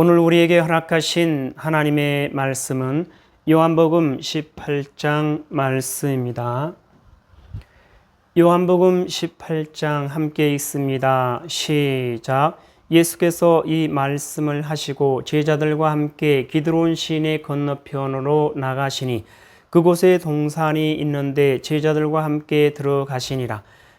오늘 우리에게 허락하신 하나님의 말씀은 요한복음 18장 말씀입니다. 요한복음 18장 함께 읽습니다. 시작. 예수께서 이 말씀을 하시고 제자들과 함께 기드론 시내 건너편으로 나가시니 그곳에 동산이 있는데 제자들과 함께 들어가시니라.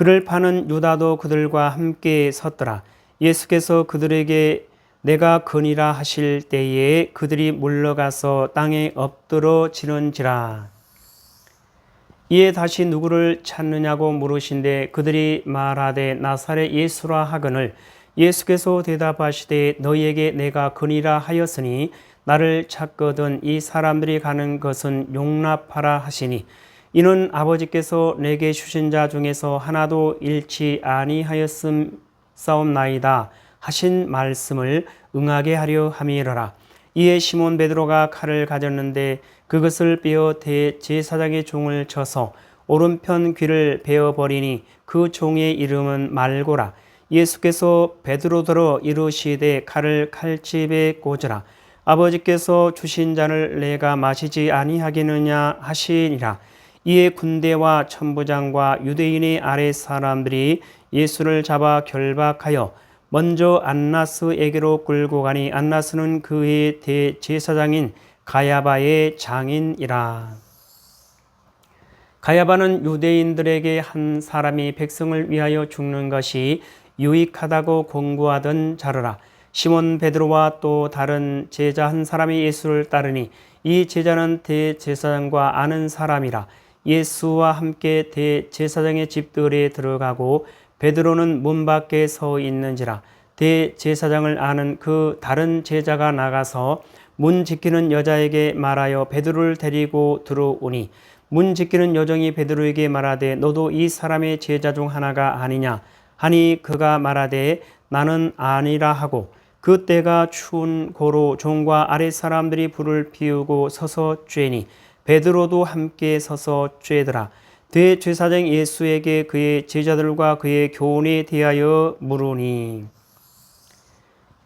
그를 파는 유다도 그들과 함께 섰더라. 예수께서 그들에게 내가 그니라 하실 때에 그들이 물러가서 땅에 엎드러 지는지라. 이에 다시 누구를 찾느냐고 물으신데 그들이 말하되 나사렛 예수라 하거늘 예수께서 대답하시되 너희에게 내가 그니라 하였으니 나를 찾거든 이 사람들이 가는 것은 용납하라 하시니 이는 아버지께서 내게 주신 자 중에서 하나도 잃지 아니하였음 싸움나이다 하신 말씀을 응하게 하려 함이러라 이에 시몬 베드로가 칼을 가졌는데 그것을 빼어 대제사장의 종을 쳐서 오른편 귀를 베어 버리니 그 종의 이름은 말고라. 예수께서 베드로더러 이르시되 칼을 칼집에 꽂으라. 아버지께서 주신 잔을 내가 마시지 아니하겠느냐 하시니라. 이에 군대와 천부장과 유대인의 아래 사람들이 예수를 잡아 결박하여 먼저 안나스에게로 끌고 가니 안나스는 그의 대제사장인 가야바의 장인이라. 가야바는 유대인들에게 한 사람이 백성을 위하여 죽는 것이 유익하다고 공부하던 자르라. 시몬 베드로와 또 다른 제자 한 사람이 예수를 따르니 이 제자는 대제사장과 아는 사람이라. 예수와 함께 대제사장의 집들에 들어가고 베드로는 문 밖에 서 있는지라. 대제사장을 아는 그 다른 제자가 나가서 문 지키는 여자에게 말하여 베드로를 데리고 들어오니 문 지키는 여정이 베드로에게 말하되 너도 이 사람의 제자 중 하나가 아니냐 하니 그가 말하되 나는 아니라 하고 그때가 추운 고로 종과 아랫 사람들이 불을 피우고 서서 쬐니 베드로도 함께 서서 쬐더라 대제사장 예수에게 그의 제자들과 그의 교훈에 대하여 물으니.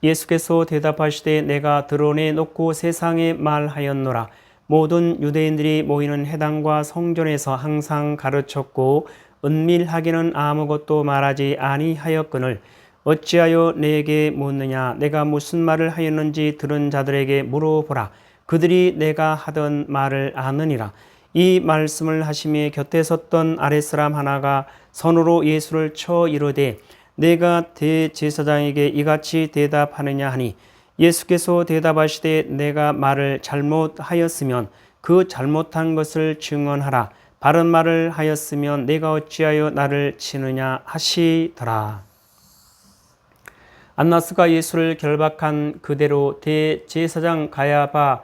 예수께서 대답하시되 내가 드러내 놓고 세상에 말하였노라. 모든 유대인들이 모이는 회당과 성전에서 항상 가르쳤고 은밀하게는 아무것도 말하지 아니하였거늘 어찌하여 내게 묻느냐? 내가 무슨 말을 하였는지 들은 자들에게 물어보라 그들이 내가 하던 말을 아느니라 이 말씀을 하심에 곁에 섰던 아랫사람 하나가 선으로 예수를 쳐 이르되 내가 대제사장에게 이같이 대답하느냐 하니 예수께서 대답하시되 내가 말을 잘못하였으면 그 잘못한 것을 증언하라. 바른 말을 하였으면 내가 어찌하여 나를 치느냐 하시더라. 안나스가 예수를 결박한 그대로 대제사장 가야바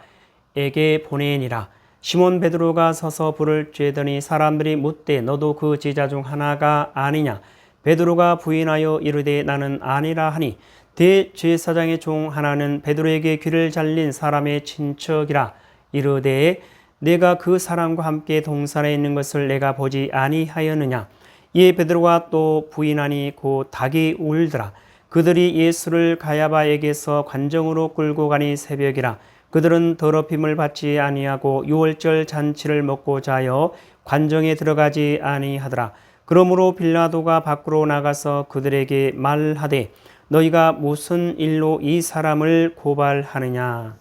에게 보내니라. 시몬 베드로가 서서 불을 쬐더니 사람들이 묻되 너도 그 제자 중 하나가 아니냐. 베드로가 부인하여 이르되 나는 아니라 하니 대제사장의 종 하나는 베드로에게 귀를 잘린 사람의 친척이라 이르되 내가 그 사람과 함께 동산에 있는 것을 내가 보지 아니하였느냐 이에 베드로가 또 부인하니 곧 닭이 울더라 그들이 예수를 가야바에게서 관정으로 끌고 가니 새벽이라 그들은 더럽힘을 받지 아니하고 유월절 잔치를 먹고자 하여 관정에 들어가지 아니하더라 그러므로 빌라도가 밖으로 나가서 그들에게 말하되 너희가 무슨 일로 이 사람을 고발하느냐?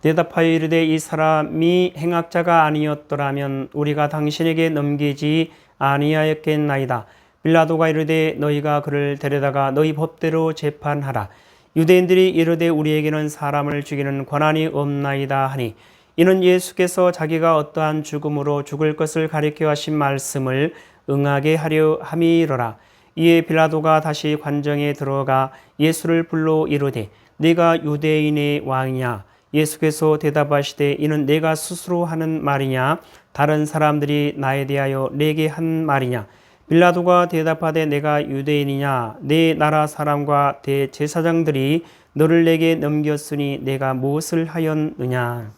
대답하여 이르되 이 사람이 행악자가 아니었더라면 우리가 당신에게 넘기지 아니하였겠나이다. 빌라도가 이르되 너희가 그를 데려다가 너희 법대로 재판하라. 유대인들이 이르되 우리에게는 사람을 죽이는 권한이 없나이다 하니 이는 예수께서 자기가 어떠한 죽음으로 죽을 것을 가리켜 하신 말씀을 응하게 하려 함이로라. 이에 빌라도가 다시 관정에 들어가 예수를 불러 이르되 네가 유대인의 왕이냐? 예수께서 대답하시되 이는 내가 스스로 하는 말이냐? 다른 사람들이 나에 대하여 내게 한 말이냐 빌라도가 대답하되 내가 유대인이냐 내 나라 사람과 대제사장들이 너를 내게 넘겼으니 내가 무엇을 하였느냐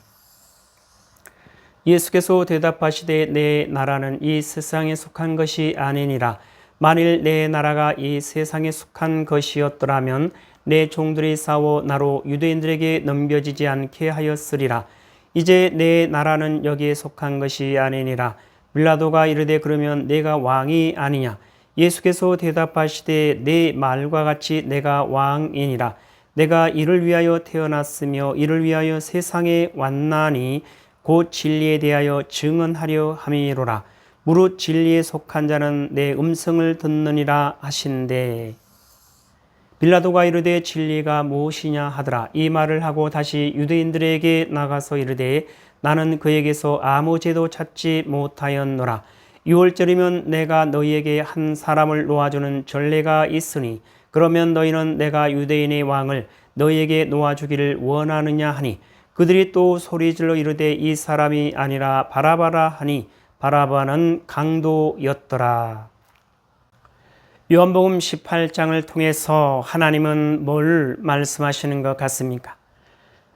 예수께서 대답하시되 내 나라는 이 세상에 속한 것이 아니니라 만일 내 나라가 이 세상에 속한 것이었더라면 내 종들이 싸워 나로 유대인들에게 넘겨지지 않게 하였으리라. 이제 내 나라는 여기에 속한 것이 아니니라. 빌라도가 이르되 그러면 내가 왕이 아니냐? 예수께서 대답하시되 내 말과 같이 내가 왕이니라. 내가 이를 위하여 태어났으며 이를 위하여 세상에 왔나니 곧 진리에 대하여 증언하려 함이로라. 무릇 진리에 속한 자는 내 음성을 듣느니라 하신대 빌라도가 이르되 진리가 무엇이냐 하더라 이 말을 하고 다시 유대인들에게 나가서 이르되 나는 그에게서 아무 죄도 찾지 못하였노라 유월절이면 내가 너희에게 한 사람을 놓아주는 전례가 있으니 그러면 너희는 내가 유대인의 왕을 너희에게 놓아주기를 원하느냐 하니 그들이 또 소리질러 이르되 이 사람이 아니라 바라바라 하니 바라바는 강도였더라. 요한복음 18장을 통해서 하나님은 뭘 말씀하시는 것 같습니까?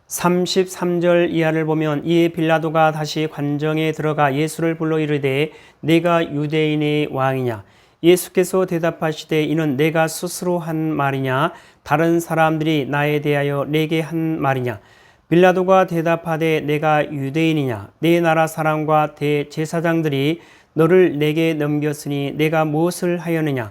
33절 이하를 보면 이에 빌라도가 다시 관정에 들어가 예수를 불러 이르되 내가 유대인의 왕이냐? 예수께서 대답하시되 이는 내가 스스로 한 말이냐? 다른 사람들이 나에 대하여 내게 한 말이냐? 빌라도가 대답하되 내가 유대인이냐? 내 나라 사람과 대제사장들이 너를 내게 넘겼으니 내가 무엇을 하였느냐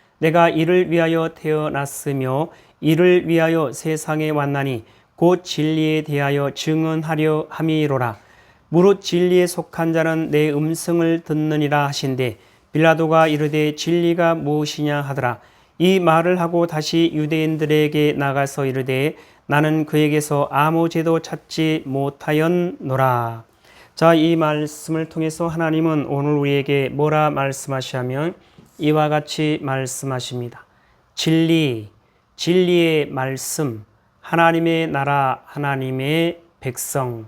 내가 이를 위하여 태어났으며 이를 위하여 세상에 왔나니 곧 진리에 대하여 증언하려 함이로라. 무릇 진리에 속한 자는 내 음성을 듣느니라 하신대 빌라도가 이르되 진리가 무엇이냐 하더라. 이 말을 하고 다시 유대인들에게 나가서 이르되 나는 그에게서 아무 죄도 찾지 못하였노라. 자, 이 말씀을 통해서 하나님은 오늘 우리에게 뭐라 말씀하시냐면 이와 같이 말씀하십니다. 진리, 진리의 말씀, 하나님의 나라, 하나님의 백성.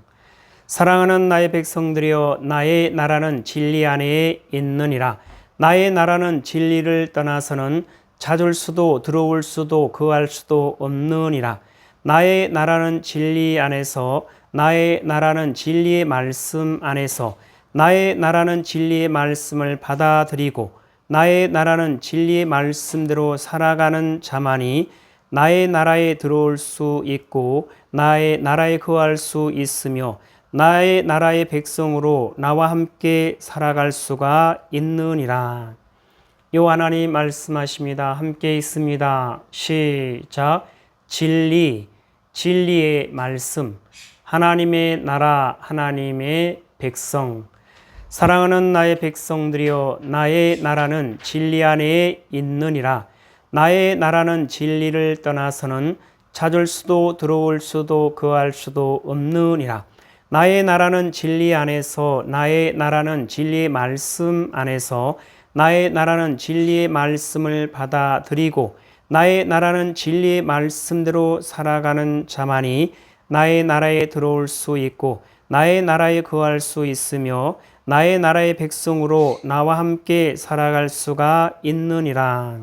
사랑하는 나의 백성들이여 나의 나라는 진리 안에 있느니라. 나의 나라는 진리를 떠나서는 찾을 수도 들어올 수도 그할 수도 없느니라. 나의 나라는 진리 안에서 나의 나라는 진리의 말씀 안에서 나의 나라는 진리의 말씀을 받아들이고 나의 나라는 진리의 말씀대로 살아가는 자만이 나의 나라에 들어올 수 있고 나의 나라에 거할 수 있으며 나의 나라의 백성으로 나와 함께 살아갈 수가 있느니라. 요 하나님 말씀하십니다. 함께 있습니다. 시작. 진리, 진리의 말씀, 하나님의 나라, 하나님의 백성. 사랑하는 나의 백성들이여, 나의 나라는 진리 안에 있느니라. 나의 나라는 진리를 떠나서는 찾을 수도 들어올 수도 거할 수도 없느니라. 나의 나라는 진리 안에서 나의 나라는 진리의 말씀 안에서 나의 나라는 진리의 말씀을 받아들이고 나의 나라는 진리의 말씀대로 살아가는 자만이 나의 나라에 들어올 수 있고 나의 나라에 거할 수 있으며 나의 나라의 백성으로 나와 함께 살아갈 수가 있느니라.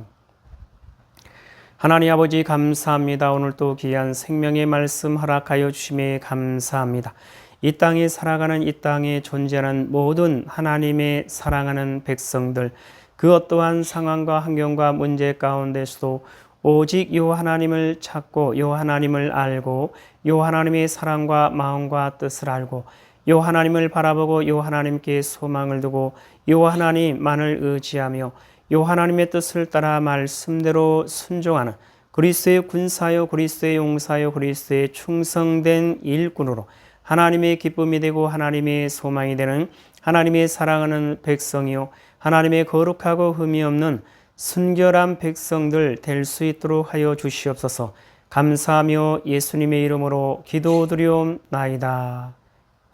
하나님 아버지 감사합니다. 오늘 또 귀한 생명의 말씀 허락하여 주심에 감사합니다. 이 땅에 살아가는 이 땅에 존재하는 모든 하나님의 사랑하는 백성들 그 어떠한 상황과 환경과 문제 가운데서도 오직 요 하나님을 찾고 요 하나님을 알고 요 하나님의 사랑과 마음과 뜻을 알고 요 하나님을 바라보고 요 하나님께 소망을 두고 요 하나님만을 의지하며 요 하나님의 뜻을 따라 말씀대로 순종하는 그리스도의 군사요 그리스도의 용사요 그리스도의 충성된 일꾼으로 하나님의 기쁨이 되고 하나님의 소망이 되는 하나님의 사랑하는 백성이요 하나님의 거룩하고 흠이 없는 순결한 백성들 될 수 있도록 하여 주시옵소서. 감사하며 예수님의 이름으로 기도드리옵나이다.